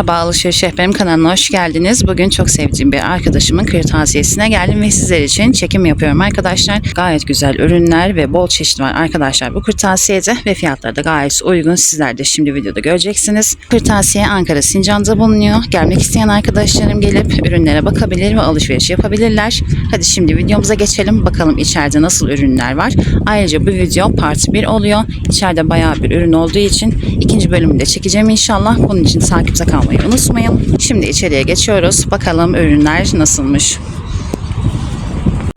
Merhaba Alışveriş Rehberim kanalına hoş geldiniz. Bugün çok sevdiğim bir arkadaşımın kırtasiyesine geldim ve sizler için çekim yapıyorum arkadaşlar. Gayet güzel ürünler ve bol çeşit var arkadaşlar bu kırtasiyede ve fiyatları da gayet uygun. Sizler de şimdi videoda göreceksiniz. Kırtasiye Ankara Sincan'da bulunuyor. Gelmek isteyen arkadaşlarım gelip ürünlere bakabilir ve alışveriş yapabilirler. Hadi şimdi videomuza geçelim. Bakalım içeride nasıl ürünler var. Ayrıca bu video part 1 oluyor. İçeride bayağı bir ürün olduğu için ikinci bölümü de çekeceğim inşallah. Bunun için takipte kalmayı unutmayın. Şimdi içeriye geçiyoruz. Bakalım ürünler nasılmış.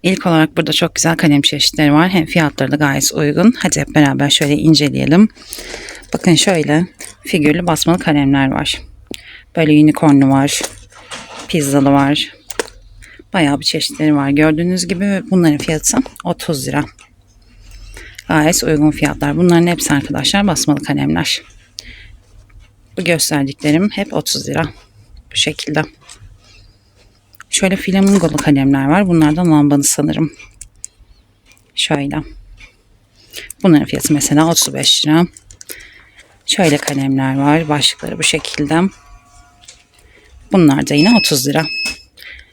İlk olarak burada çok güzel kalem çeşitleri var. Hem fiyatları da gayet uygun. Hadi hep beraber şöyle inceleyelim. Bakın şöyle figürlü basmalı kalemler var. Böyle unicornlu var. Pizzalı var. Bayağı bir çeşitleri var. Gördüğünüz gibi bunların fiyatı 30 lira. Gayet uygun fiyatlar. Bunların hepsi arkadaşlar basmalı kalemler. Bu gösterdiklerim hep 30 lira. Bu şekilde. Şöyle flamingolu kalemler var. Bunlardan lambanı sanırım. Şöyle. Bunların fiyatı mesela 35 lira. Şöyle kalemler var. Başlıkları bu şekilde. Bunlar da yine 30 lira.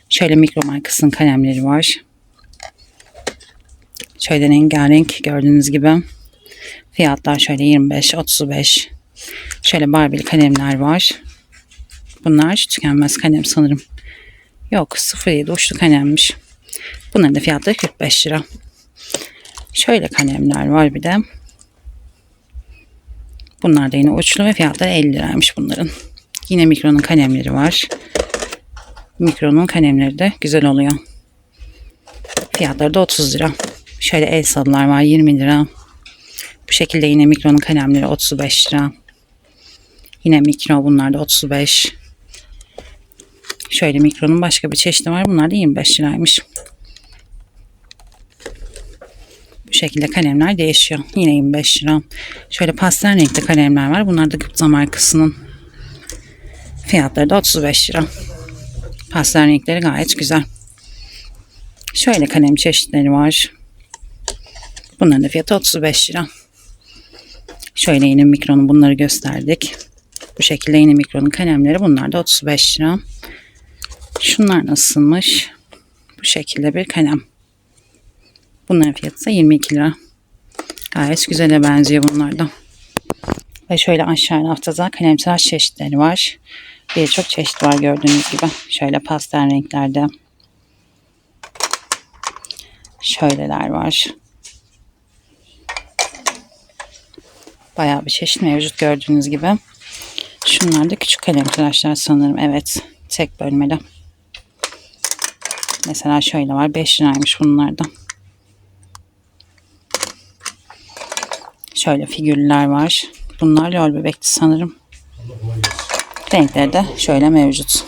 Şöyle mikro markasının kalemleri var. Şöyle rengarenk gördüğünüz gibi. Fiyatlar şöyle 25, 35. Şöyle barbili kalemler var. Bunlar tükenmez kalem sanırım. Yok 07 uçlu kalemmiş. Bunların da fiyatları 45 lira. Şöyle kalemler var bir de. Bunlar da yine uçlu ve fiyatları 50 liraymış bunların. Yine mikronun kalemleri var. Mikronun kalemleri de güzel oluyor. Fiyatları da 30 lira. Şöyle el salılar var 20 lira. Bu şekilde yine mikronun kalemleri 35 lira. Yine mikro bunlar da 35. Şöyle mikronun başka bir çeşidi var. Bunlar da 25 liraymış. Bu şekilde kalemler değişiyor. Yine 25 lira. Şöyle pastel renkli kalemler var. Bunlar da Gıpta markasının. Fiyatları da 35 lira. Pastel renkleri gayet güzel. Şöyle kalem çeşitleri var. Bunların da fiyatı 35 lira. Şöyle yine mikronun bunları gösterdik. Bu şekilde yine mikronun kalemleri. Bunlar da 35 lira. Şunlar nasılmış? Bu şekilde bir kalem. Bunların fiyatı da 22 lira. Gayet güzele benziyor bunlar da. Ve şöyle aşağı raftada kalem tıraş çeşitleri var. Birçok çeşit var gördüğünüz gibi. Şöyle pastel renklerde. Şöyleler var. Bayağı bir çeşit mevcut gördüğünüz gibi. Şunlar da küçük kalem tıraşlar sanırım. Evet. Tek bölmeli. Mesela şöyle var. 5 liraymış bunlardan. Şöyle figürler var. Bunlar lol bebekti sanırım. Renkleri de şöyle mevcut.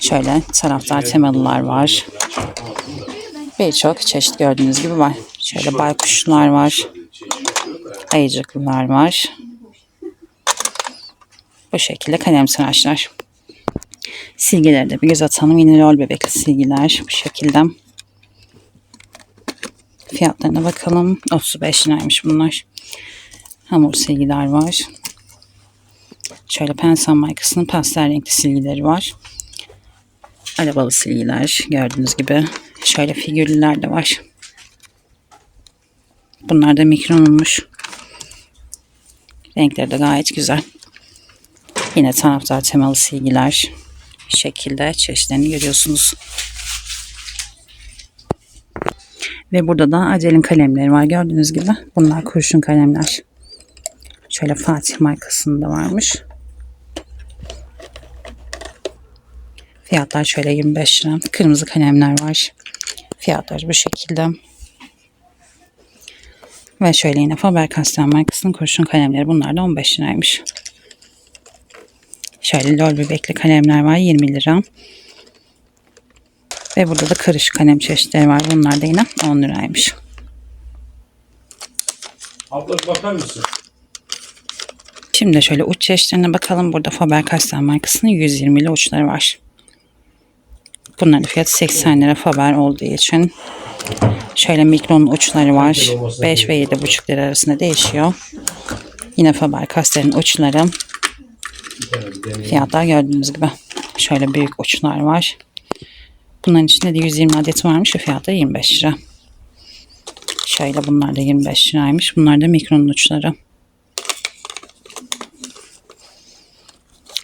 Şöyle taraftar temalılar var. Birçok çeşit gördüğünüz gibi var. Şöyle baykuşlar var. Ayıcıklılar var. Bu şekilde kalem tıraşlar. Silgileri de bir göz atalım. Yine lol bebekli silgiler bu şekilde. Fiyatlarına bakalım. 35 liraymış bunlar. Hamur silgiler var. Şöyle Pensan markasının pastel renkli silgileri var. Arabalı silgiler gördüğünüz gibi. Şöyle figürlüler de var. Bunlar da mikronunmuş. Renkleri de gayet güzel. Yine taraftar temalı silgiler. Şekilde çeşitlerini görüyorsunuz. Ve burada da Acel'in kalemleri var. Gördüğünüz gibi. Bunlar kurşun kalemler. Şöyle Fatih markasında varmış. Fiyatlar şöyle 25 lira. Kırmızı kalemler var. Fiyatlar bu şekilde. Ve şöyle yine Faber-Castell markasının kurşun kalemleri. Bunlar da 15 liraymış. Şöyle lol bebekli kalemler var 20 lira. Ve burada da karışık kalem çeşitleri var. Bunlar da yine 10 liraymış. Abla bakar mısın? Şimdi şöyle uç çeşitlerine bakalım. Burada Faber-Castell markasının 120'li uçları var. Bunların fiyatı 80 lira Faber olduğu için. Şöyle mikronun uçları var. 5 ve 7,5 lira arasında değişiyor. Yine Faber-Castell'in uçları. Fiyatlar gördüğünüz gibi. Şöyle büyük uçlar var. Bunların içinde de 120 adet varmış ve fiyatı 25 lira. Şöyle bunlar da 25 liraymış. Bunlar da mikronun uçları.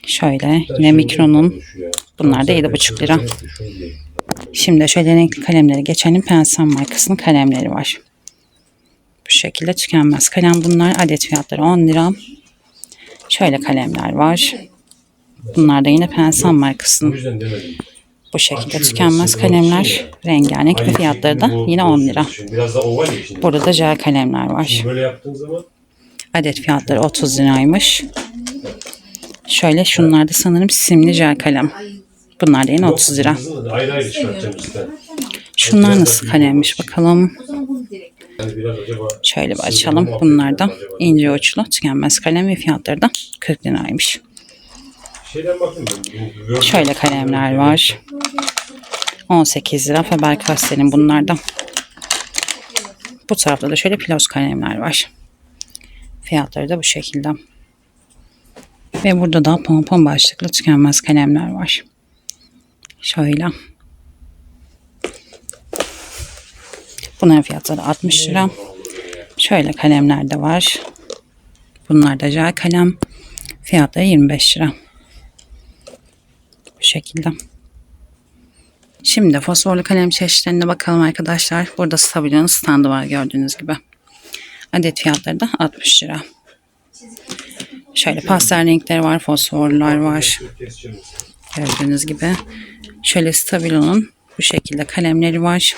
Şöyle yine mikronun bunlar da 7,5 lira. Şimdi şöyle renkli kalemleri geçelim. Pensel markasının kalemleri var. Bu şekilde tükenmez kalem bunlar. Adet fiyatları 10 lira. Şöyle kalemler var. Bunlar da yine Pensel markasının bu şekilde tükenmez kalemler. Rengarenk ve fiyatları da yine 10 lira. Şimdi. Burada da jel kalemler var. Böyle yaptığın zaman Adet fiyatları 30 liraymış. Şöyle şunlar da sanırım simli jel kalem. Bunlar da yine 30 lira. Şunlar nasıl kalemmiş bakalım. Şöyle bir açalım. Bunlar da ince uçlu tükenmez kalem ve fiyatları da 40 liraymış. Şöyle kalemler var. 18 lira Faber-Castell'in bunlardan. Bu tarafta da şöyle pilos kalemler var. Fiyatları da bu şekilde. Ve burada da pompon başlıklı tükenmez kalemler var. Şöyle. Bunların fiyatları 60 lira. Şöyle kalemler de var. Bunlar da jel kalem. Fiyatları 25 lira. Bu şekilde. Şimdi fosforlu kalem çeşitlerine bakalım arkadaşlar. Burada Stabilo'nun standı var gördüğünüz gibi. Adet fiyatları da 60 lira. Şöyle pastel renkleri var, fosforlular var. Gördüğünüz gibi. Şöyle Stabilo'nun bu şekilde kalemleri var.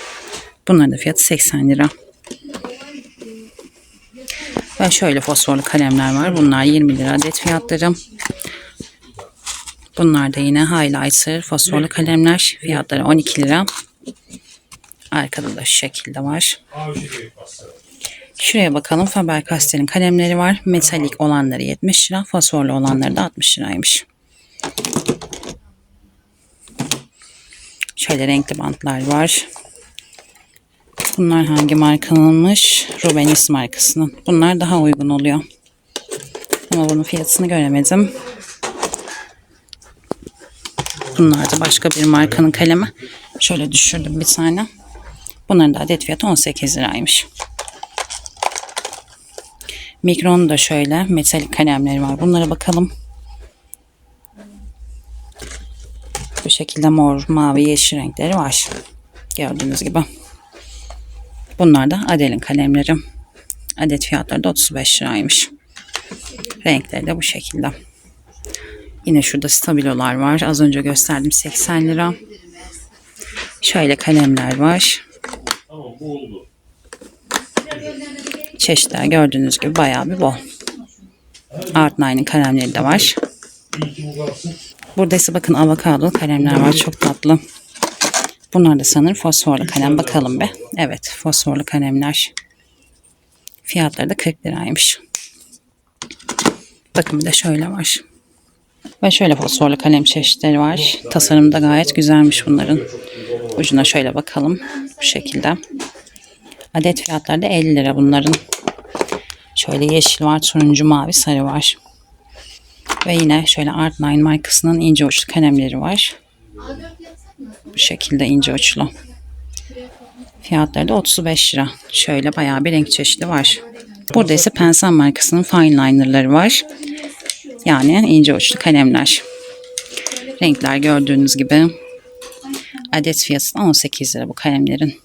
Bunların da fiyatı 80 lira. Ve şöyle fosforlu kalemler var. Bunlar 20 lira adet fiyatları. Bunlar da yine highlighter fosforlu kalemler. Fiyatları 12 lira. Arkada da şu şekilde var. Şuraya bakalım. Faber-Castell'in kalemleri var. Metalik olanları 70 lira. Fosforlu olanları da 60 liraymış. Şöyle renkli bantlar var. Bunlar hangi markanınmış? Rubenis markasının. Bunlar daha uygun oluyor. Ama bunun fiyatını göremedim. Bunlar da başka bir markanın kalemi. Şöyle düşürdüm bir tane. Bunların da adet fiyatı 18 liraymış. Mikron da şöyle metalik kalemleri var. Bunlara bakalım. Bu şekilde mor, mavi, yeşil renkleri var. Gördüğünüz gibi. Bunlar da Adel'in kalemleri. Adet fiyatları da 35 liraymış. Renkleri de bu şekilde. Yine şurada stabilolar var. Az önce gösterdim 80 lira. Şöyle kalemler var. Çeşitler gördüğünüz gibi bayağı bir bol. Art Nine'in kalemleri de var. Burada ise bakın avokado kalemler var. Çok tatlı. Bunlar da sanırım fosforlu kalem. Bakalım be. Evet fosforlu kalemler. Fiyatları da 40 liraymış. Bakın bir de şöyle var. Ve şöyle fosforlu kalem çeşitleri var. Tasarım da gayet güzelmiş bunların. Ucuna şöyle bakalım. Bu şekilde. Adet fiyatları da 50 lira bunların. Şöyle yeşil var, turuncu, mavi, sarı var. Ve yine şöyle Art9 markasının ince uçlu kalemleri var. Bu şekilde ince uçlu. Fiyatları da 35 lira. Şöyle bayağı bir renk çeşidi var. Burada ise Pensel markasının fine linerları var. Yani ince uçlu kalemler. Renkler gördüğünüz gibi. Adet fiyatı da 18 lira bu kalemlerin.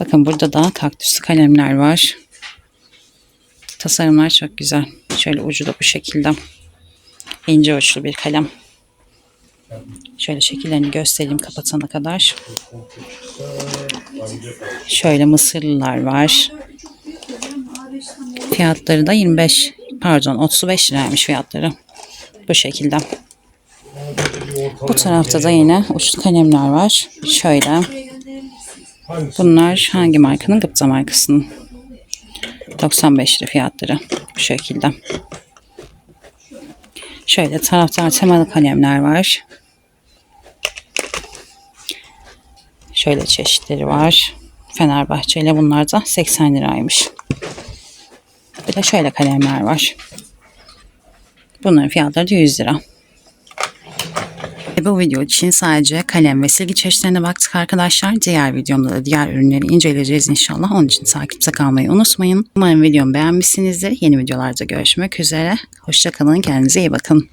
Bakın burada da kaktüslü kalemler var. Tasarımlar çok güzel. Şöyle ucu da bu şekilde. İnce uçlu bir kalem. Şöyle şekillerini göstereyim kapatana kadar. Şöyle mısırlılar var. Fiyatları da 25 pardon 35 liraymış fiyatları. Bu şekilde. Bu tarafta da yine uçlu kalemler var. Şöyle. Bunlar hangi markanın? Gıpta markasının. 95 lira fiyatları. Bu şekilde. Şöyle taraftar temalı kalemler var. Şöyle çeşitleri var. Fenerbahçe ile bunlar da 80 liraymış. Bir de şöyle kalemler var. Bunların fiyatları da 100 lira. Bu video için sadece kalem ve silgi çeşitlerine baktık arkadaşlar. Diğer videomda da diğer ürünleri inceleyeceğiz inşallah. Onun için takipte kalmayı unutmayın. Umarım videomu beğenmişsinizdir. Yeni videolarda görüşmek üzere. Hoşçakalın. Kendinize iyi bakın.